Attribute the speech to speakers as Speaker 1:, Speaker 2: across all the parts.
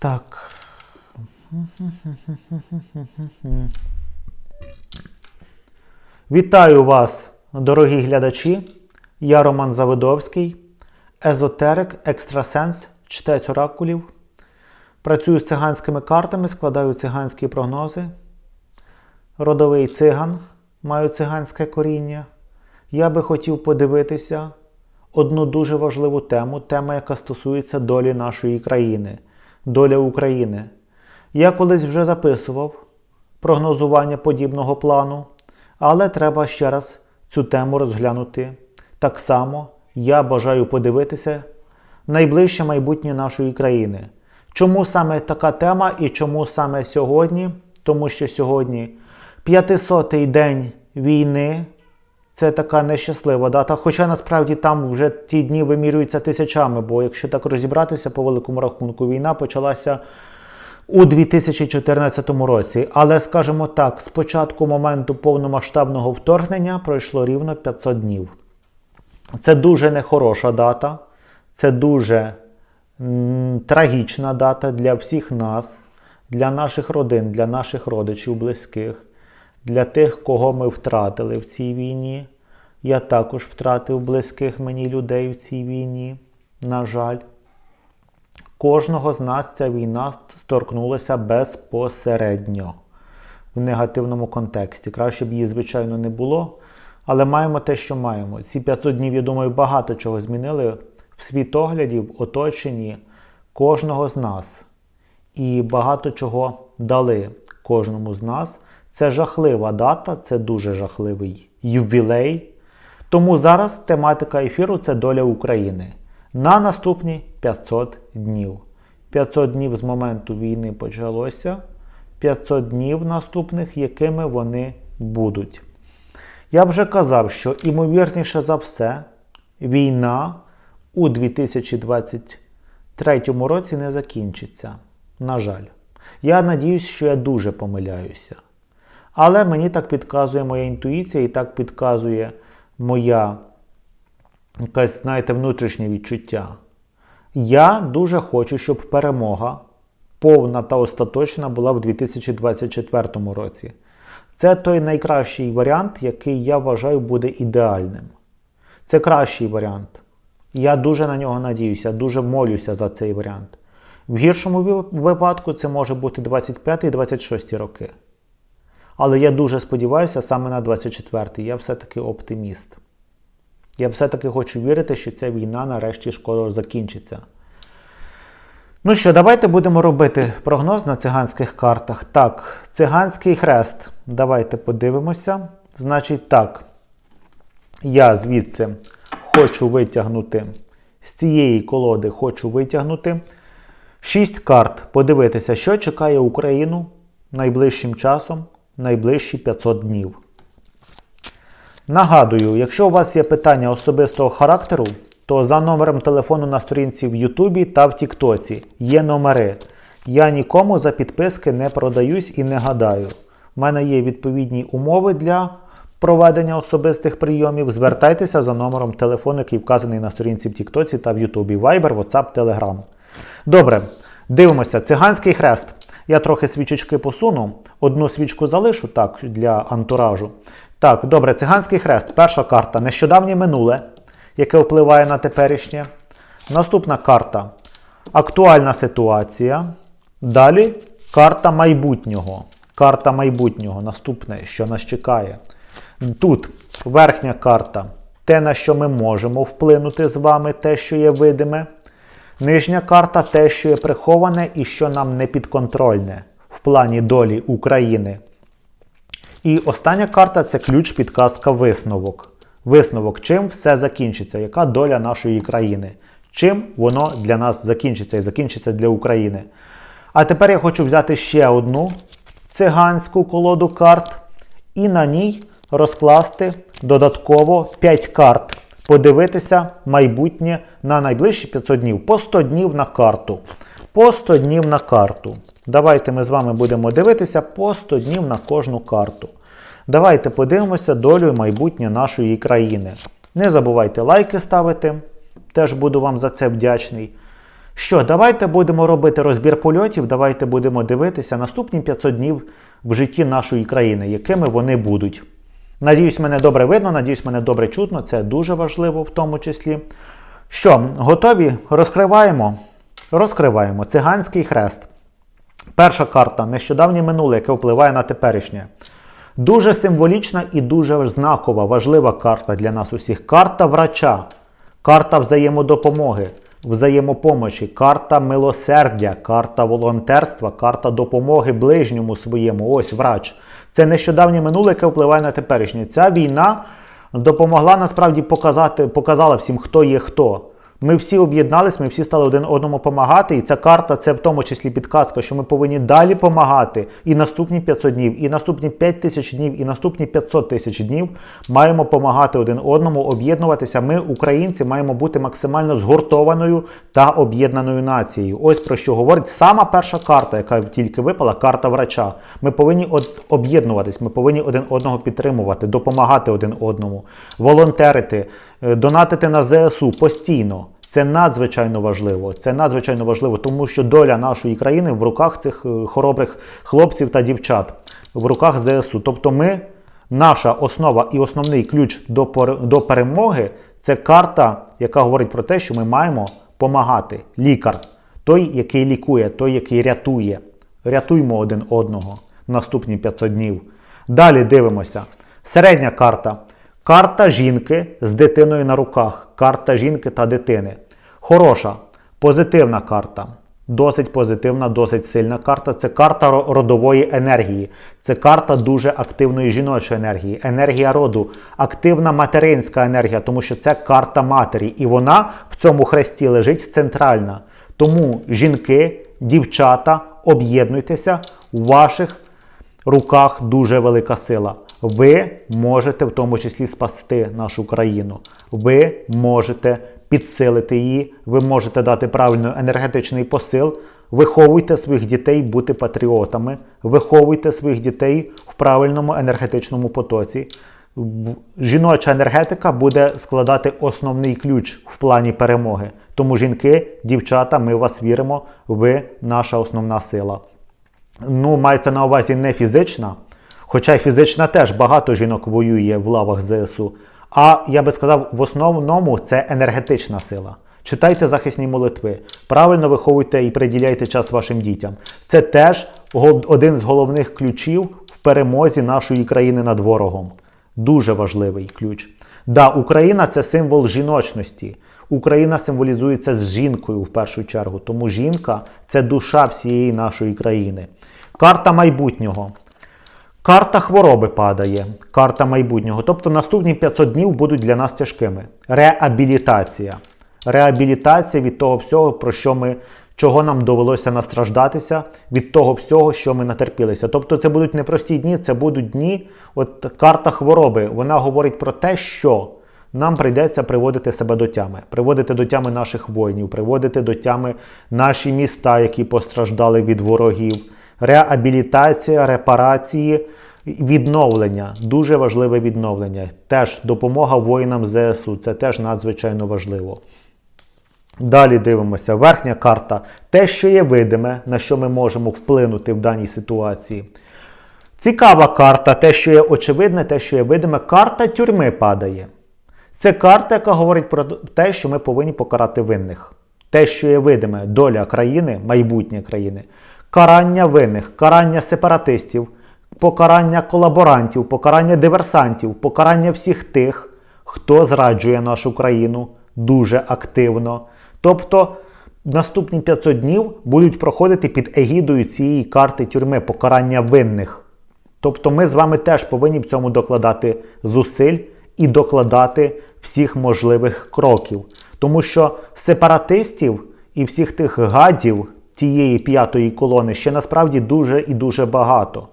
Speaker 1: Так. Вітаю вас, дорогі глядачі. Я Роман Завидовський, езотерик, екстрасенс, чтець оракулів. Працюю з циганськими картами, складаю циганські прогнози. Родовий циган, маю циганське коріння. Я би хотів подивитися одну дуже важливу тему, тема, яка стосується долі нашої країни, доля України. Я колись вже записував прогнозування подібного плану, але треба ще раз цю тему розглянути. Так само я бажаю подивитися найближче майбутнє нашої країни. Чому саме така тема і чому саме сьогодні? Тому що сьогодні 500-й день війни. Це така нещаслива дата. Хоча насправді там вже ті дні вимірюються тисячами, бо якщо так розібратися по великому рахунку, війна почалася у 2014 році. Але скажімо так, з початку моменту повномасштабного вторгнення пройшло рівно 500 днів. Це дуже нехороша дата, це дуже м, трагічна дата для всіх нас, для наших родин, для наших родичів, близьких, для тих, кого ми втратили в цій війні. Я також втратив близьких мені людей в цій війні, на жаль. Кожного з нас ця війна торкнулася безпосередньо в негативному контексті. Краще б її, звичайно, не було. Але маємо те, що маємо. Ці 500 днів, я думаю, багато чого змінили в світогляді, в оточенні кожного з нас. І багато чого дали кожному з нас. Це жахлива дата, це дуже жахливий ювілей. Тому зараз тематика ефіру це доля України на наступні 500 днів. 500 днів з моменту війни почалося, 500 днів наступних, якими вони будуть. Я вже казав, що імовірніше за все, війна у 2023 році не закінчиться. На жаль. Я надіюсь, що я дуже помиляюся. Але мені так підказує моя інтуїція і так підказує моя якась, знаєте, внутрішнє відчуття. Я дуже хочу, щоб перемога повна та остаточна була в 2024 році. Це той найкращий варіант, який я вважаю буде ідеальним. Це кращий варіант. Я дуже на нього надіюся, дуже молюся за цей варіант. В гіршому випадку це може бути 25 і 26 роки. Але я дуже сподіваюся саме на 24-й. Я все-таки оптиміст. Я все-таки хочу вірити, що ця війна нарешті скоро закінчиться. Ну що, давайте будемо робити прогноз на циганських картах. Так, циганський хрест. Давайте подивимося. Значить, так. Я звідси хочу витягнути з цієї колоди хочу витягнути 6 карт. Подивитися, що чекає Україну найближчим часом, найближчі 500 днів. Нагадую, якщо у вас є питання особистого характеру, то за номером телефону на сторінці в Ютубі та в Тіктоці є номери. Я нікому за підписки не продаюсь і не гадаю. У мене є відповідні умови для проведення особистих прийомів. Звертайтеся за номером телефону, який вказаний на сторінці в Тіктоці та в Ютубі. Viber, WhatsApp, Telegram. Добре, дивимося. Циганський хрест. Я трохи свічечки посуну. Одну свічку залишу так для антуражу. Так, добре, циганський хрест. Перша карта. Нещодавнє минуле, яке впливає на теперішнє. Наступна карта. Актуальна ситуація. Далі карта майбутнього. Карта майбутнього. Наступне, що нас чекає. Тут верхня карта. Те, на що ми можемо вплинути з вами, те, що є видиме. Нижня карта те, що є приховане і що нам не підконтрольне в плані долі України. І остання карта це ключ, підказка, висновок. Висновок, чим все закінчиться, яка доля нашої країни, чим воно для нас закінчиться і закінчиться для України. А тепер я хочу взяти ще одну циганську колоду карт і на ній розкласти додатково 5 карт. Подивитися майбутнє на найближчі 500 днів. По 100 днів на карту. По 100 днів на карту. Давайте ми з вами будемо дивитися по 100 днів на кожну карту. Давайте подивимося долю майбутнє нашої країни. Не забувайте лайки ставити, теж буду вам за це вдячний. Що, давайте будемо робити розбір польотів, давайте будемо дивитися наступні 500 днів в житті нашої країни, якими вони будуть. Надіюсь, мене добре видно, надіюсь, мене добре чутно, це дуже важливо в тому числі. Що, готові? Розкриваємо. Розкриваємо. Циганський хрест. Перша карта нещодавнє минуле, яке впливає на теперішнє. Дуже символічна і дуже знакова, важлива карта для нас усіх. Карта врача, карта взаємодопомоги, взаємопомочі, карта милосердя, карта волонтерства, карта допомоги ближньому своєму. Ось врач. Це нещодавнє минуле, яке впливає на теперішнє. Ця війна допомогла насправді показати, показала всім, хто є хто. Ми всі об'єднались, ми всі стали один одному допомагати. І ця карта це в тому числі підказка, що ми повинні далі допомагати. І наступні 500 днів, і наступні 5 тисяч днів, і наступні 500 тисяч днів маємо допомагати один одному, об'єднуватися. Ми, українці, маємо бути максимально згуртованою та об'єднаною нацією. Ось про що говорить сама перша карта, яка тільки випала, карта врача. Ми повинні об'єднуватись, ми повинні один одного підтримувати, допомагати один одному, волонтерити, донатити на ЗСУ постійно. Це надзвичайно важливо. Це надзвичайно важливо, тому що доля нашої країни в руках цих е, хоробрих хлопців та дівчат, в руках ЗСУ. Тобто, ми, наша основа і основний ключ до, до перемоги це карта, яка говорить про те, що ми маємо помагати. Лікар, той, який лікує, той, який рятує. Рятуймо один одного наступні 500 днів. Далі дивимося. Середня карта. Карта жінки з дитиною на руках. Карта жінки та дитини. Хороша, позитивна карта. Досить позитивна, досить сильна карта. Це карта родової енергії. Це карта дуже активної жіночої енергії, енергія роду, активна материнська енергія, тому що це карта матері. І вона в цьому хресті лежить центральна. Тому жінки, дівчата, об'єднуйтеся у ваших руках дуже велика сила. Ви можете в тому числі спасти нашу країну. Ви можете підсилити її, ви можете дати правильний енергетичний посил. Виховуйте своїх дітей бути патріотами, виховуйте своїх дітей в правильному енергетичному потоці. Жіноча енергетика буде складати основний ключ в плані перемоги. Тому жінки, дівчата, ми в вас віримо, ви наша основна сила ну, мається на увазі не фізична, хоча й фізична теж багато жінок воює в лавах ЗСУ. А я би сказав, в основному це енергетична сила. Читайте захисні молитви, правильно виховуйте і приділяйте час вашим дітям. Це теж один з головних ключів в перемозі нашої країни над ворогом. Дуже важливий ключ. Да, Україна це символ жіночності. Україна символізується з жінкою в першу чергу. Тому жінка це душа всієї нашої країни. Карта майбутнього. Карта хвороби падає, карта майбутнього. Тобто наступні 500 днів будуть для нас тяжкими. Реабілітація. Реабілітація від того всього, про що ми, чого нам довелося настраждатися, від того всього, що ми натерпілися. Тобто це будуть непрості дні, це будуть дні. От карта хвороби, вона говорить про те, що нам прийдеться приводити себе до тями, приводити до тями наших воїнів, приводити до тями наші міста, які постраждали від ворогів. Реабілітація, репарації, відновлення дуже важливе відновлення. Теж допомога воїнам ЗСУ. Це теж надзвичайно важливо. Далі дивимося. Верхня карта те, що є видиме, на що ми можемо вплинути в даній ситуації. Цікава карта, те, що є очевидне, те, що є видиме, карта тюрми падає. Це карта, яка говорить про те, що ми повинні покарати винних. Те, що є видиме, доля країни, майбутнє країни, карання винних, карання сепаратистів, покарання колаборантів, покарання диверсантів, покарання всіх тих, хто зраджує нашу країну дуже активно. Тобто наступні 500 днів будуть проходити під егідою цієї карти тюрми покарання винних. Тобто ми з вами теж повинні в цьому докладати зусиль і докладати всіх можливих кроків. Тому що сепаратистів і всіх тих гадів тієї п'ятої колони ще насправді дуже і дуже багато.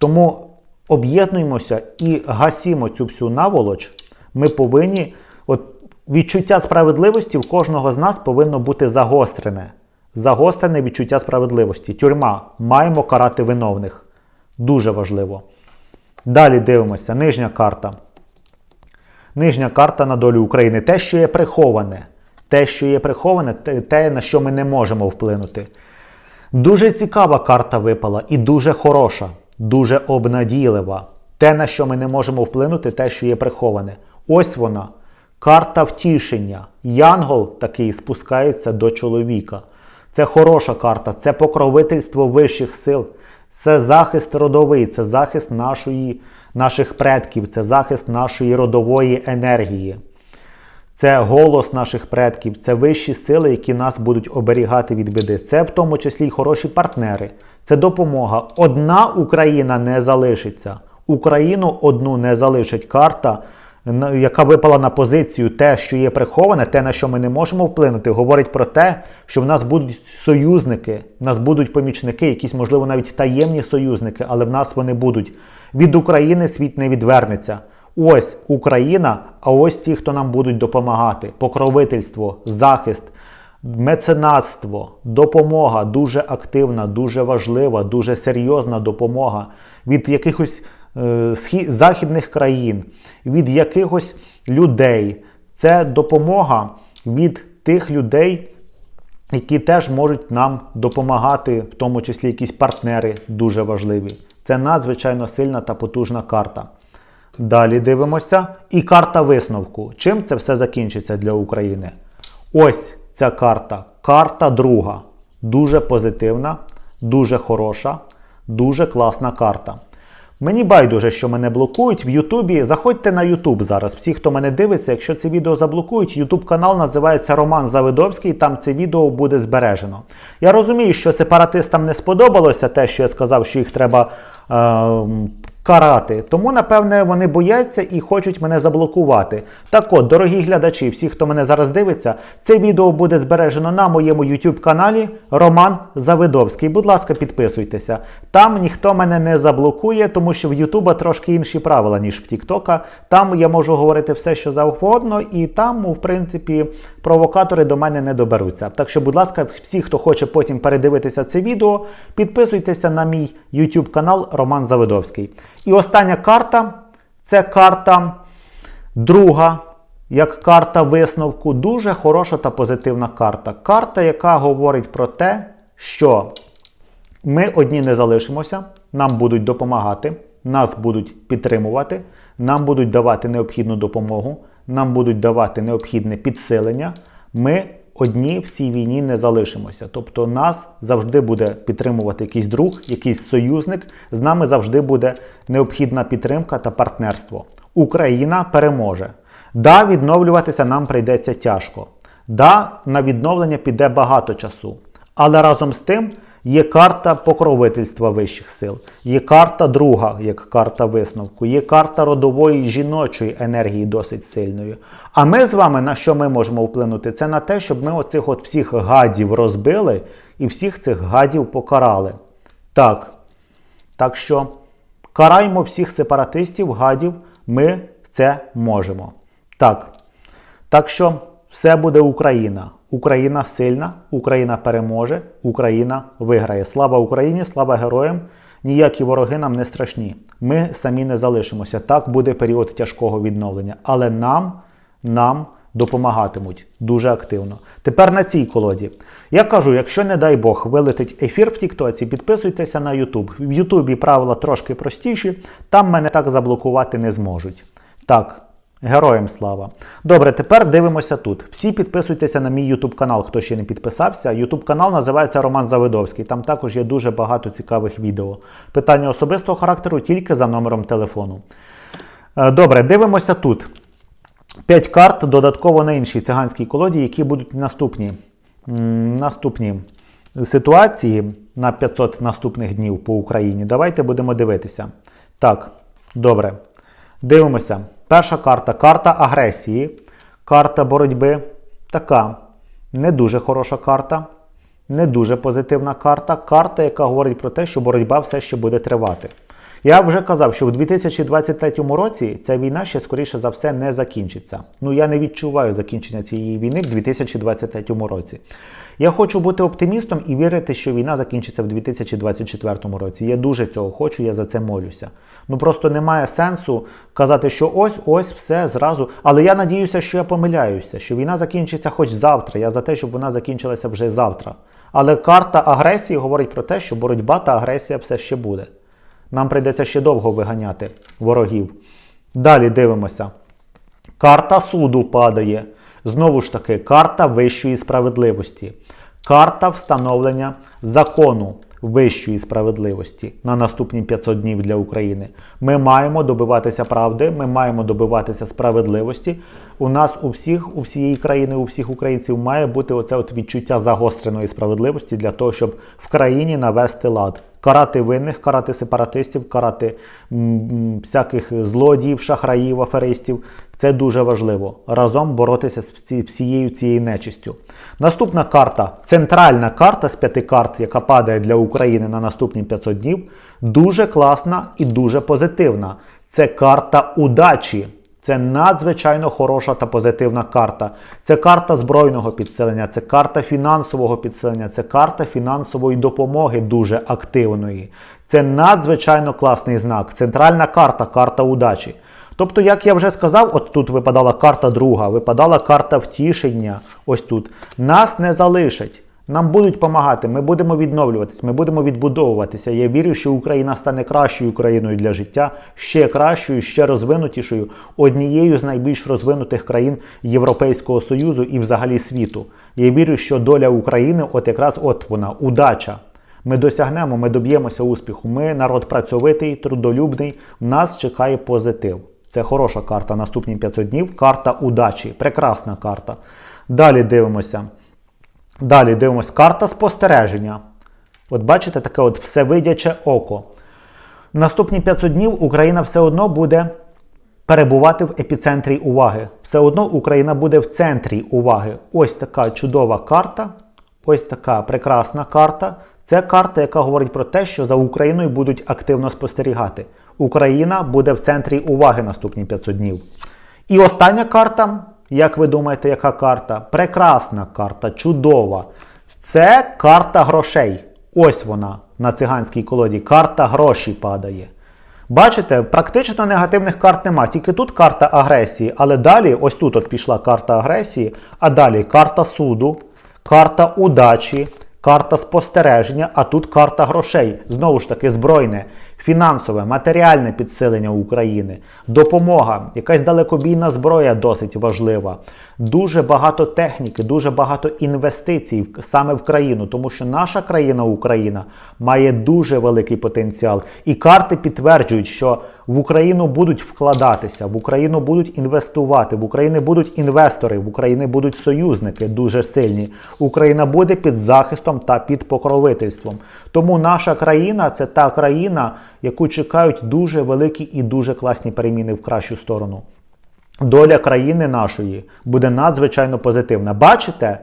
Speaker 1: Тому об'єднуємося і гасімо цю всю наволоч. Ми повинні, от відчуття справедливості в кожного з нас повинно бути загострене. Загострене відчуття справедливості. Тюрма. Маємо карати виновних. Дуже важливо. Далі дивимося. Нижня карта. Нижня карта на долю України. Те, що є приховане. те, що є приховане, те- на що ми не можемо вплинути. Дуже цікава карта випала і дуже хороша, дуже обнадійлива. Те, на що ми не можемо вплинути, те, що є приховане. Ось вона. Карта втішення. Янгол такий спускається до чоловіка. Це хороша карта, це покровительство вищих сил, це захист родовий, це захист нашої, наших предків, це захист нашої родової енергії. Це голос наших предків, це вищі сили, які нас будуть оберігати від біди. Це в тому числі й хороші партнери. Це допомога. Одна Україна не залишиться. Україну одну не залишить карта, яка випала на позицію те, що є приховане, те, на що ми не можемо вплинути, говорить про те, що в нас будуть союзники, в нас будуть помічники, якісь, можливо, навіть таємні союзники, але в нас вони будуть. Від України світ не відвернеться. Ось Україна, а ось ті, хто нам будуть допомагати. Покровительство, захист, меценатство, допомога дуже активна, дуже важлива, дуже серйозна допомога від якихось е, західних країн, від якихось людей. Це допомога від тих людей, які теж можуть нам допомагати, в тому числі якісь партнери дуже важливі. Це надзвичайно сильна та потужна карта. Далі дивимося. І карта висновку. Чим це все закінчиться для України? Ось ця карта. Карта друга. Дуже позитивна, дуже хороша, дуже класна карта. Мені байдуже, що мене блокують в Ютубі. Заходьте на Ютуб зараз. Всі, хто мене дивиться, якщо це відео заблокують, Ютуб канал називається Роман Завидовський. Там це відео буде збережено. Я розумію, що сепаратистам не сподобалося те, що я сказав, що їх треба е, карати. Тому, напевне, вони бояться і хочуть мене заблокувати. Так от, дорогі глядачі, всі, хто мене зараз дивиться, це відео буде збережено на моєму YouTube каналі Роман Завидовський. Будь ласка, підписуйтеся. Там ніхто мене не заблокує, тому що в Ютуба трошки інші правила, ніж в Тіктока. Там я можу говорити все, що завгодно, і там, в принципі, провокатори до мене не доберуться. Так що, будь ласка, всі, хто хоче потім передивитися це відео, підписуйтеся на мій YouTube канал Роман Завидовський. І остання карта це карта друга, як карта висновку. Дуже хороша та позитивна карта. Карта, яка говорить про те, що ми одні не залишимося, нам будуть допомагати, нас будуть підтримувати, нам будуть давати необхідну допомогу, нам будуть давати необхідне підсилення. Ми одні в цій війні не залишимося. Тобто нас завжди буде підтримувати якийсь друг, якийсь союзник. З нами завжди буде необхідна підтримка та партнерство. Україна переможе. Да, відновлюватися нам прийдеться тяжко. Да, на відновлення піде багато часу. Але разом з тим є карта покровительства вищих сил, є карта друга, як карта висновку, є карта родової жіночої енергії досить сильною. А ми з вами на що ми можемо вплинути? Це на те, щоб ми оцих от всіх гадів розбили і всіх цих гадів покарали. Так. Так що караймо всіх сепаратистів, гадів, ми це можемо. Так. Так що все буде Україна. Україна сильна, Україна переможе, Україна виграє. Слава Україні, слава героям! Ніякі вороги нам не страшні. Ми самі не залишимося. Так буде період тяжкого відновлення. Але нам, нам допомагатимуть дуже активно. Тепер на цій колоді. Я кажу, якщо, не дай Бог, вилетить ефір в Тіктоці, підписуйтеся на Ютуб. В Ютубі правила трошки простіші, там мене так заблокувати не зможуть. Так. Героям слава. Добре, тепер дивимося тут. Всі підписуйтеся на мій YouTube канал, хто ще не підписався. YouTube канал називається Роман Завидовський. Там також є дуже багато цікавих відео. Питання особистого характеру тільки за номером телефону. Е, Добре, дивимося тут. 5 карт додатково на іншій циганській колоді, які будуть наступні. Наступні ситуації на 500 наступних днів по Україні. Давайте будемо дивитися. Так, добре. Дивимося. Перша карта карта агресії, карта боротьби. Така не дуже хороша карта, не дуже позитивна карта. Карта, яка говорить про те, що боротьба все ще буде тривати. Я вже казав, що в 2023 році ця війна ще скоріше за все не закінчиться. Ну я не відчуваю закінчення цієї війни в 2023 році. Я хочу бути оптимістом і вірити, що війна закінчиться в 2024 році. Я дуже цього хочу, я за це молюся. Ну просто немає сенсу казати, що ось, ось, все зразу. Але я надіюся, що я помиляюся, що війна закінчиться хоч завтра. Я за те, щоб вона закінчилася вже завтра. Але карта агресії говорить про те, що боротьба та агресія все ще буде. Нам прийдеться ще довго виганяти ворогів. Далі дивимося. Карта суду падає. Знову ж таки, карта вищої справедливості. Карта встановлення закону вищої справедливості на наступні 500 днів для України. Ми маємо добиватися правди, ми маємо добиватися справедливості. У нас у всіх, у всієї країни, у всіх українців має бути оце от відчуття загостреної справедливості для того, щоб в країні навести лад. Карати винних, карати сепаратистів, карати всяких злодіїв, шахраїв, аферистів. Це дуже важливо. Разом боротися з всією цією нечистю. Наступна карта, центральна карта з п'яти карт, яка падає для України на наступні 500 днів, дуже класна і дуже позитивна. Це карта удачі. Це надзвичайно хороша та позитивна карта. Це карта збройного підсилення, це карта фінансового підсилення, це карта фінансової допомоги дуже активної. Це надзвичайно класний знак. Центральна карта карта удачі. Тобто, як я вже сказав, от тут випадала карта друга, випадала карта втішення. Ось тут. Нас не залишать. Нам будуть допомагати, ми будемо відновлюватись, ми будемо відбудовуватися. Я вірю, що Україна стане кращою країною для життя, ще кращою, ще розвинутішою, однією з найбільш розвинутих країн Європейського Союзу і взагалі світу. Я вірю, що доля України, от якраз от вона, удача. Ми досягнемо, ми доб'ємося успіху. Ми народ працьовитий, трудолюбний. Нас чекає позитив. Це хороша карта. Наступні 500 днів. Карта удачі. Прекрасна карта. Далі дивимося. Далі дивимося карта спостереження. От бачите, таке от всевидяче око. Наступні 500 днів Україна все одно буде перебувати в епіцентрі уваги. Все одно Україна буде в центрі уваги. Ось така чудова карта. Ось така прекрасна карта. Це карта, яка говорить про те, що за Україною будуть активно спостерігати. Україна буде в центрі уваги наступні 500 днів. І остання карта, як ви думаєте, яка карта? Прекрасна карта, чудова. Це карта грошей. Ось вона на циганській колоді. Карта гроші падає. Бачите, практично негативних карт нема. Тільки тут карта агресії, але далі, ось тут от пішла карта агресії, а далі карта суду, карта удачі, карта спостереження, а тут карта грошей. Знову ж таки, збройне, фінансове, матеріальне підсилення України, допомога, якась далекобійна зброя досить важлива. Дуже багато техніки, дуже багато інвестицій саме в країну, тому що наша країна, Україна, має дуже великий потенціал. І карти підтверджують, що в Україну будуть вкладатися, в Україну будуть інвестувати, в Україні будуть інвестори, в Україні будуть союзники дуже сильні. Україна буде під захистом та під покровительством. Тому наша країна це та країна, яку чекають дуже великі і дуже класні переміни в кращу сторону. Доля країни нашої буде надзвичайно позитивна. Бачите,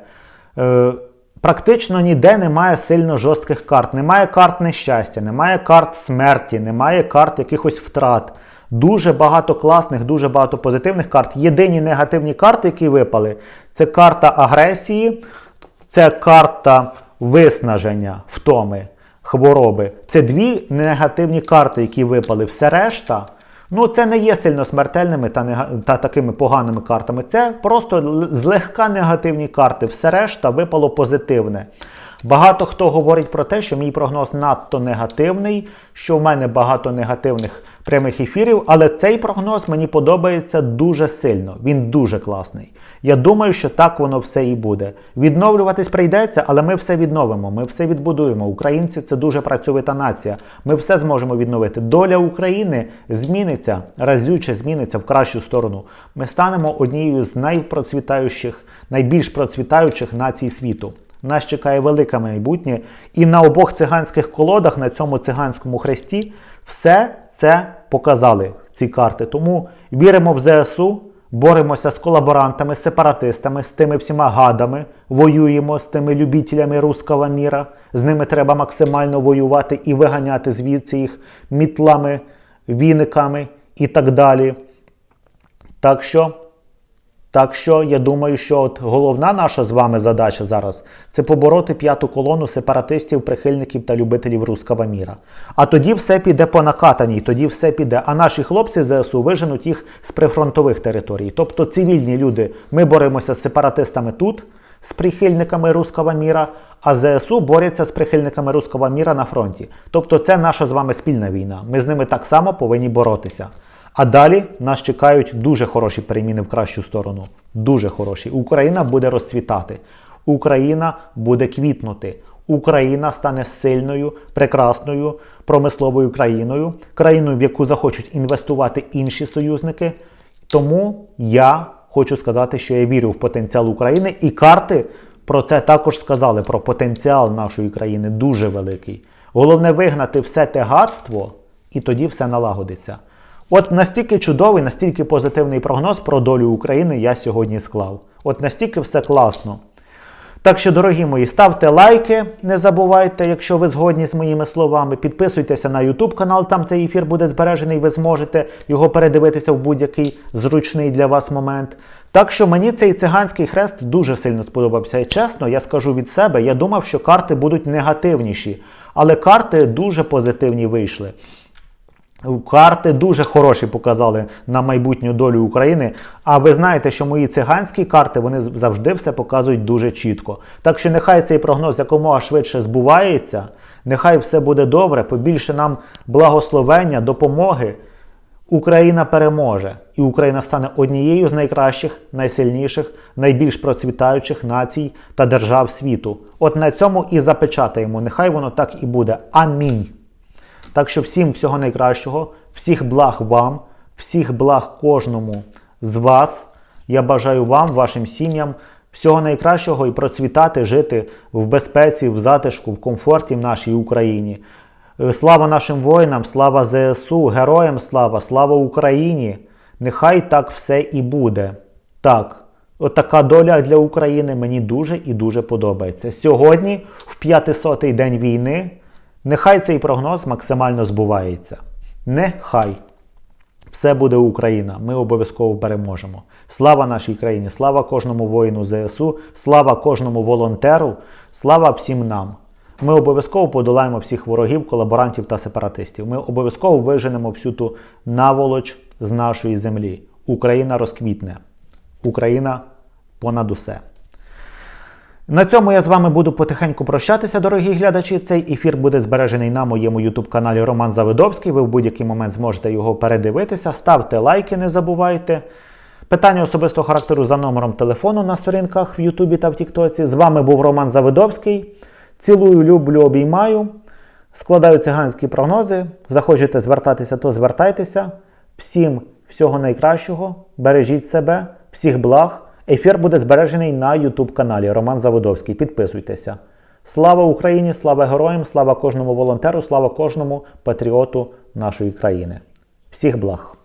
Speaker 1: е, практично ніде немає сильно жорстких карт. Немає карт нещастя, немає карт смерті, немає карт якихось втрат. Дуже багато класних, дуже багато позитивних карт. Єдині негативні карти, які випали, це карта агресії, це карта виснаження, втоми, хвороби. Це дві негативні карти, які випали. Все решта. Ну, це не є сильно смертельними та, нега- та такими поганими картами. Це просто злегка негативні карти. Все решта випало позитивне. Багато хто говорить про те, що мій прогноз надто негативний, що в мене багато негативних прямих ефірів, але цей прогноз мені подобається дуже сильно. Він дуже класний. Я думаю, що так воно все і буде. Відновлюватись прийдеться, але ми все відновимо, ми все відбудуємо. Українці це дуже працьовита нація. Ми все зможемо відновити. Доля України зміниться, разюче зміниться в кращу сторону. Ми станемо однією з найпроцвітаючих, найбільш процвітаючих націй світу. Нас чекає велике майбутнє, і на обох циганських колодах, на цьому циганському хресті, все це показали ці карти. Тому віримо в ЗСУ, боремося з колаборантами, сепаратистами, з тими всіма гадами, воюємо з тими любителями руского міра. З ними треба максимально воювати і виганяти звідси їх мітлами, віниками і так далі. Так що. Так що я думаю, що от головна наша з вами задача зараз це побороти п'яту колону сепаратистів, прихильників та любителів руского міра. А тоді все піде по накатаній, тоді все піде. А наші хлопці ЗСУ виженуть їх з прифронтових територій. Тобто цивільні люди, ми боремося з сепаратистами тут, з прихильниками руского міра, а ЗСУ борються з прихильниками руского міра на фронті. Тобто це наша з вами спільна війна. Ми з ними так само повинні боротися. А далі нас чекають дуже хороші переміни в кращу сторону. Дуже хороші. Україна буде розцвітати. Україна буде квітнути. Україна стане сильною, прекрасною промисловою країною, країною, в яку захочуть інвестувати інші союзники. Тому я хочу сказати, що я вірю в потенціал України, і карти про це також сказали. Про потенціал нашої країни дуже великий. Головне вигнати все те гадство, і тоді все налагодиться. От настільки чудовий, настільки позитивний прогноз про долю України я сьогодні склав. От настільки все класно. Так що, дорогі мої, ставте лайки, не забувайте, якщо ви згодні з моїми словами. Підписуйтеся на YouTube канал, там цей ефір буде збережений, ви зможете його передивитися в будь-який зручний для вас момент. Так що мені цей циганський хрест дуже сильно сподобався. І чесно, я скажу від себе, я думав, що карти будуть негативніші, але карти дуже позитивні вийшли. Карти дуже хороші показали на майбутню долю України. А ви знаєте, що мої циганські карти вони завжди все показують дуже чітко. Так що нехай цей прогноз якомога швидше збувається, нехай все буде добре, побільше нам благословення, допомоги. Україна переможе, і Україна стане однією з найкращих, найсильніших, найбільш процвітаючих націй та держав світу. От на цьому і запечатаємо. Нехай воно так і буде. Амінь. Так що всім всього найкращого, всіх благ вам, всіх благ кожному з вас. Я бажаю вам, вашим сім'ям, всього найкращого і процвітати, жити в безпеці, в затишку, в комфорті в нашій Україні. Е, Слава нашим воїнам, слава ЗСУ, героям слава, слава Україні! Нехай так все і буде. Так, от доля для України мені дуже і дуже подобається. Сьогодні, в 500-й день війни, нехай цей прогноз максимально збувається. Нехай. Все буде Україна. Ми обов'язково переможемо. Слава нашій країні, слава кожному воїну ЗСУ, слава кожному волонтеру, слава всім нам. Ми обов'язково подолаємо всіх ворогів, колаборантів та сепаратистів. Ми обов'язково виженемо всю ту наволоч з нашої землі. Україна розквітне. Україна понад усе. На цьому я з вами буду потихеньку прощатися, дорогі глядачі. Цей ефір буде збережений на моєму YouTube-каналі Роман Завидовський. Ви в будь-який момент зможете його передивитися. Ставте лайки, не забувайте. Питання особистого характеру за номером телефону на сторінках в Ютубі та в Тіктоці. З вами був Роман Завидовський. Цілую, люблю, обіймаю. Складаю циганські прогнози. Захочете звертатися, то звертайтеся. Всім всього найкращого. Бережіть себе, всіх благ. Ефір буде збережений на YouTube каналі Роман Заводовський. Підписуйтеся. Слава Україні, слава героям, слава кожному волонтеру, слава кожному патріоту нашої країни. Всіх благ!